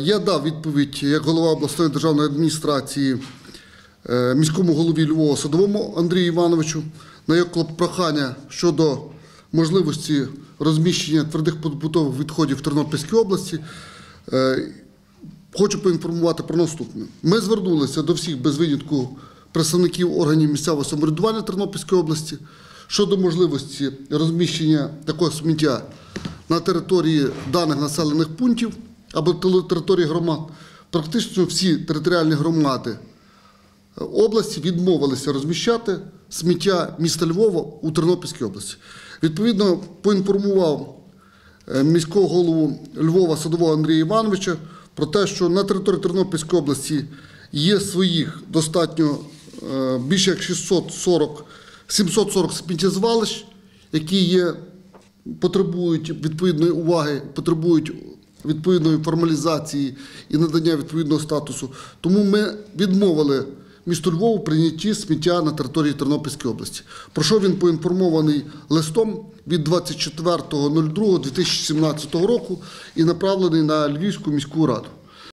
Я дав відповідь як голова обласної державної адміністрації е, міському голові Львова Садовому Андрію Івановичу на його прохання щодо можливості розміщення твердих побутових відходів в Тернопільській області. Е, Хочу поінформувати про наступне. Ми звернулися до всіх без винятку представників органів місцевого самоврядування Тернопільської області щодо можливості розміщення такого сміття на території даних населених пунктів або території громад. Практично всі територіальні громади області відмовилися розміщати сміття міста Львова у Тернопільській області. Відповідно, поінформував е, міського голову Львова Садового Андрія Івановича про те, що на території Тернопільської області є своїх достатньо е, більше як 640, 740 сміттєзвалищ, які є, потребують відповідної уваги, потребують відповідної формалізації і надання відповідного статусу. Тому ми відмовили місту Львову прийнятті сміття на території Тернопільської області. Про що він поінформований листом від 24.02.2017 року і направлений на Львівську міську раду.